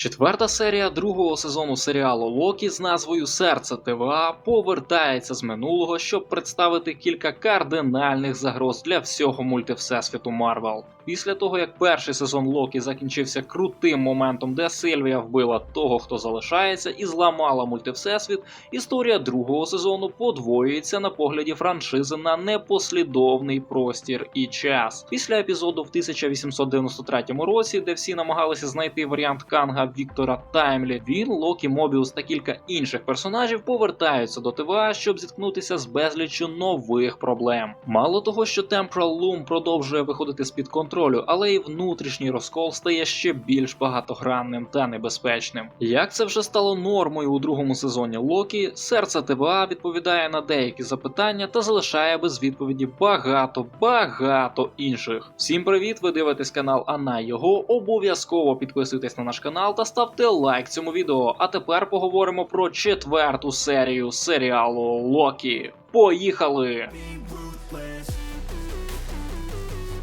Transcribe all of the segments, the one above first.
Четверта серія другого сезону серіалу Локі з назвою Серце ТВА повертається з минулого, щоб представити кілька кардинальних загроз для всього мультивсесвіту Марвел. Після того, як перший сезон Локі закінчився крутим моментом, де Сильвія вбила того, хто залишається, і зламала мультивсесвіт, історія другого сезону подвоюється на погляді франшизи на непослідовний простір і час. Після епізоду в 1893 році, де всі намагалися знайти варіант Канга Віктора Таймлі, він, Локі, Мобіус та кілька інших персонажів повертаються до ТВА, щоб зіткнутися з безліччю нових проблем. Мало того, що Temporal Loom продовжує виходити з під контролю, але і внутрішній розкол стає ще більш багатогранним та небезпечним. Як це вже стало нормою у другому сезоні Локі, серце ТВА відповідає на деякі запитання та залишає без відповіді багато, багато інших. Всім привіт! Ви дивитесь канал Ана його. Обов'язково підписуйтесь на наш канал та ставте лайк цьому відео. А тепер поговоримо про четверту серію серіалу Локі. Поїхали!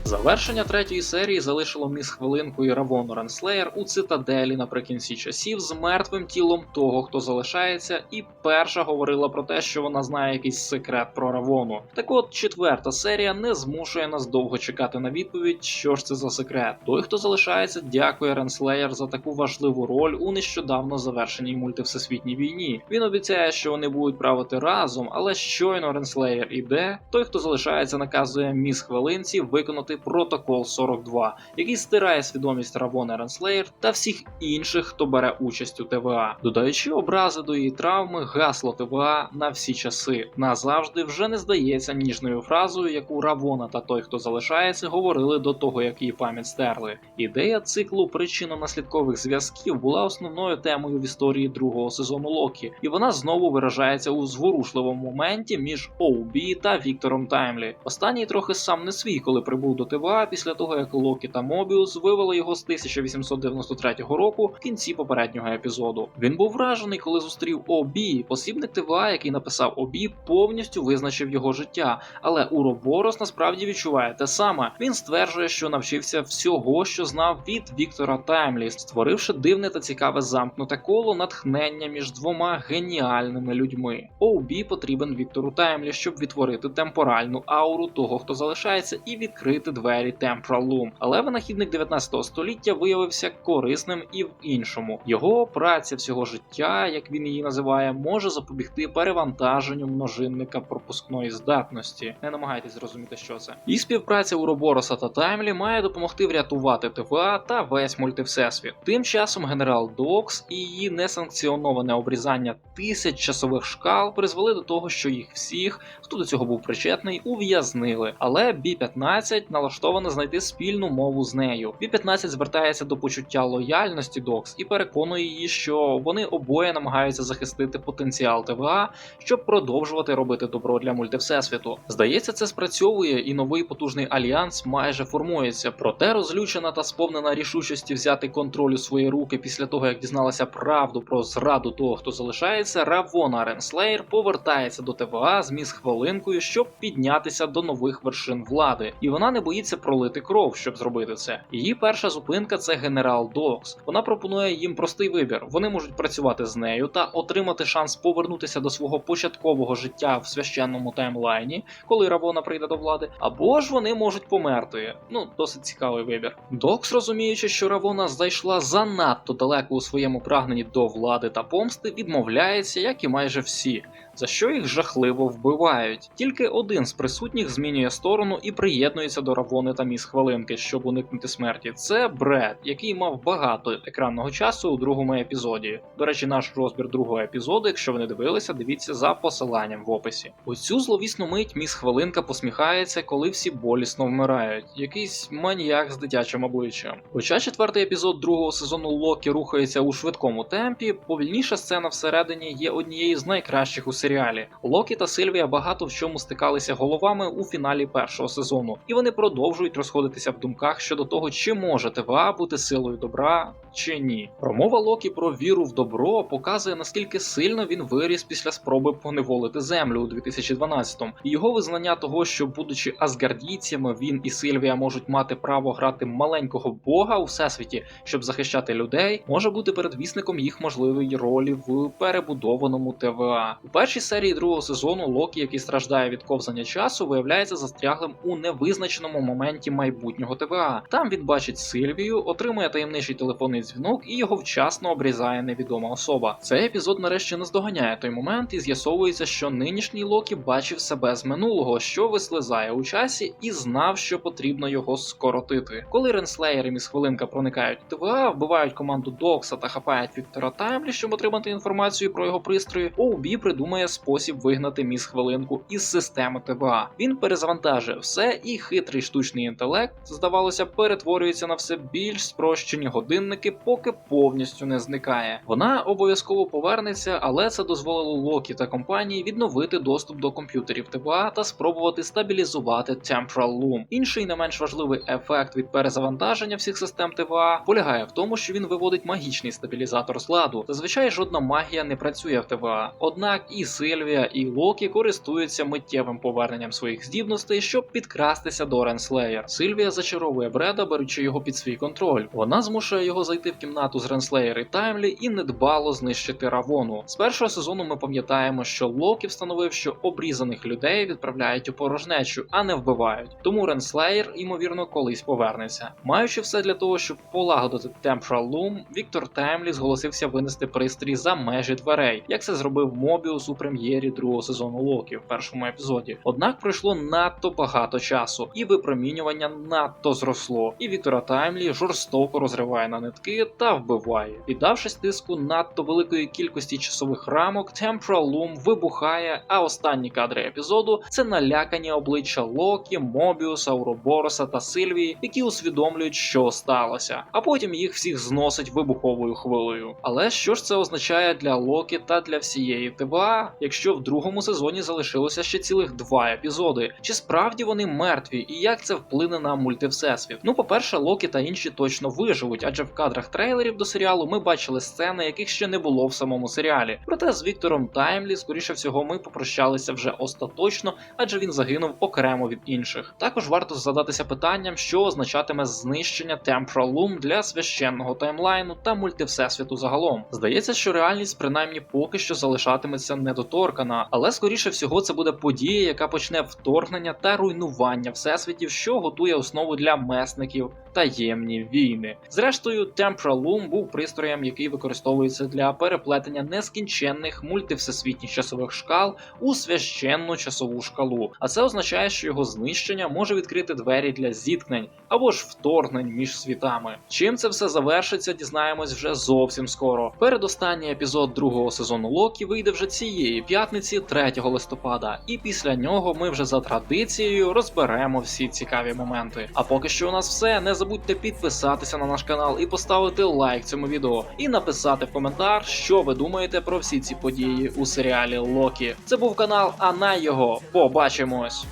Завершення третьої серії залишило міс хвилинку і Равону Ренслеєр у цитаделі наприкінці часів з мертвим тілом того, хто залишається, і перша говорила про те, що вона знає якийсь секрет про Равону. Так от четверта серія не змушує нас довго чекати на відповідь, що ж це за секрет. Той, хто залишається, дякує Ренслеєр за таку важливу роль у нещодавно завершеній мультивсесвітній війні. Він обіцяє, що вони будуть правити разом, але щойно Ренслеєр іде, той, хто залишається, наказує міс хвилинці виконати протокол 42, який стирає свідомість Равона Ренслеєр та всіх інших, хто бере участь у ТВА, додаючи образи до її травми, гасло ТВА на всі часи. Назавжди вже не здається ніжною фразою, яку Равона та той, хто залишається, говорили до того, як її пам'ять стерли. Ідея циклу причинно-наслідкових зв'язків була основною темою в історії другого сезону Локі, і вона знову виражається у зворушливому моменті між Оубі та Віктором Таймлі. Останній трохи сам не свій, коли прибув до ТВА після того, як Локі та Мобіус вивели його з 1893 року в кінці попереднього епізоду. Він був вражений, коли зустрів Обі. Посібник ТВА, який написав Обі, повністю визначив його життя. Але Уроборос насправді відчуває те саме. Він стверджує, що навчився всього, що знав від Віктора Таймлі, створивши дивне та цікаве замкнуте коло натхнення між двома геніальними людьми. Обі потрібен Віктору Таймлі, щоб відтворити темпоральну ауру того, хто залишається, і відкрити двері Temporal Loom. Але винахідник 19 століття виявився корисним і в іншому. Його праця всього життя, як він її називає, може запобігти перевантаженню множинника пропускної здатності. Не намагайтесь зрозуміти, що це. І співпраця Уробороса та Таймлі має допомогти врятувати ТВА та весь мультивсесвіт. Тим часом генерал Докс і її несанкціоноване обрізання тисяч часових шкал призвели до того, що їх всіх, хто до цього був причетний, ув'язнили. Але Бі-15 налаштована знайти спільну мову з нею. Бі-15 звертається до почуття лояльності Докс і переконує її, що вони обоє намагаються захистити потенціал ТВА, щоб продовжувати робити добро для мультивсесвіту. Здається, це спрацьовує, і новий потужний альянс майже формується. Проте розлючена та сповнена рішучості взяти контроль у свої руки після того, як дізналася правду про зраду того, хто залишається, Равона Ренслеєр повертається до ТВА з міс хвилинкою, щоб піднятися до нових вершин влади, і вона не боїться пролити кров, щоб зробити це. Її перша зупинка це генерал Докс. Вона пропонує їм простий вибір. Вони можуть працювати з нею та отримати шанс повернутися до свого початкового життя в священному таймлайні, коли Равона прийде до влади, або ж вони можуть померти. Ну, досить цікавий вибір. Докс, розуміючи, що Равона зайшла занадто далеко у своєму прагненні до влади та помсти, відмовляється, як і майже всі. За що їх жахливо вбивають. Тільки один з присутніх змінює сторону і приєднується до Равони та міс хвилинки, щоб уникнути смерті. Це Бред, який мав багато екранного часу у другому епізоді. До речі, наш розбір другого епізоду, якщо ви не дивилися, дивіться за посиланням в описі. У цю зловісну мить міс хвилинка посміхається, коли всі болісно вмирають. Якийсь маніяк з дитячим обличчям. Хоча четвертий епізод другого сезону Локі рухається у швидкому темпі, повільніша сцена всередині є однією з найкращих у серіалі. Локі та Сильвія багато в чому стикалися головами у фіналі першого сезону, і вони продовжують розходитися в думках щодо того, чи може ТВА бути силою добра чи ні. Промова Локі про віру в добро показує наскільки сильно він виріс після спроби поневолити землю у 2012-му. І його визнання того, що будучи асгардійцями, він і Сильвія можуть мати право грати маленького бога у всесвіті, щоб захищати людей, може бути передвісником їх можливої ролі в перебудованому ТВА. У першій серії другого сезону Локі, який страждає від ковзання часу, виявляється застряглим у невизначеному моменті майбутнього ТВА. Там він бачить Сильвію, отримує таємничий телефонний дзвінок і його вчасно обрізає невідома особа. Цей епізод нарешті наздоганяє той момент, і з'ясовується, що нинішній Локі бачив себе з минулого, що вислизає у часі, і знав, що потрібно його скоротити. Коли Ренслеєр і хвилинка проникають ТВА, вбивають команду Докса та хапають Віктора Таймлі, щоб отримати інформацію про його пристрої, Оубі придумає спосіб вигнати міс хвилинку із системи ТВА. Він перезавантажує все, і хитрий штучний інтелект, здавалося, перетворюється на все більш спрощені годинники, поки повністю не зникає. Вона обов'язково повернеться, але це дозволило Локі та компанії відновити доступ до комп'ютерів ТВА та спробувати стабілізувати Temporal Loom. Інший не менш важливий ефект від перезавантаження всіх систем ТВА полягає в тому, що він виводить магічний стабілізатор з ладу. Зазвичай жодна магія не працює в ТВА. Однак і Сильвія, і Локі користуються миттєвим поверненням своїх здібностей, щоб підкрастися до Ренслеєр. Сильвія зачаровує Бреда, беручи його під свій контроль. Вона змушує його зайти в кімнату з Ренслеєр і Таймлі і недбало знищити Равону. З першого сезону ми пам'ятаємо, що Локі встановив, що обрізаних людей відправляють у порожнечу, а не вбивають. Тому Ренслеєр, ймовірно, колись повернеться. Маючи все для того, щоб полагодити Temporal Loom, Віктор Таймлі зголосився винести пристрій за межі дверей, як це зробив Мобіус у прем'єрі другого сезону Локі в першому епізоді. Однак пройшло надто багато часу, і випромінювання надто зросло. І Віктора Таймлі жорстоко розриває на нитки та вбиває. Піддавшись тиску надто великої кількості часових рамок, Temporal Loom вибухає. А останні кадри епізоду це налякані обличчя Локі, Мобіуса, Уробороса та Сильвії, які усвідомлюють, що сталося, а потім їх всіх зносить вибуховою хвилею. Але що ж це означає для Локі та для всієї ТВА, якщо в другому сезоні залишилося ще цілих два епізоди? Чи справді вони мертві, і як це вплине на мультивсесвіт? Ну, по-перше, Локі та інші точно виживуть, адже в кадрах трейлерів до серіалу ми бачили сцени, яких ще не було в самому серіалі. Проте з Віктором Таймлі, скоріше всього, ми попрощалися вже остаточно, адже він загинув окремо від інших. Також варто задатися питанням, що означатиме знищення Temporal Loom для священного таймлайну та мультивсесвіту загалом. Здається, що реальність принаймні поки що залишатиметься недоторкана, але скоріше всього це буде подія, яка почне вторгнення та руйнування всесвітів, що готує основу для месників таємні війни. Зрештою, Temporal Loom був пристроєм, який використовується для переплетення нескінченних мультивсесвітніх часових шкал у священну часову шкалу. А це означає, що його знищення може відкрити двері для зіткнень або ж вторгнень між світами. Чим це все завершиться, дізнаємось вже зовсім скоро. Передостанній епізод другого сезону Локі вийде вже цієї п'ятниці, 3 листопада, і після нього ми вже за традицією розберемо всі цікаві моменти. А поки що у нас все. Не забудьте підписатися на наш канал і поставити лайк цьому відео, і написати в коментар, що ви думаєте про всі ці події у серіалі Локі. Це був канал, а на його побачимось.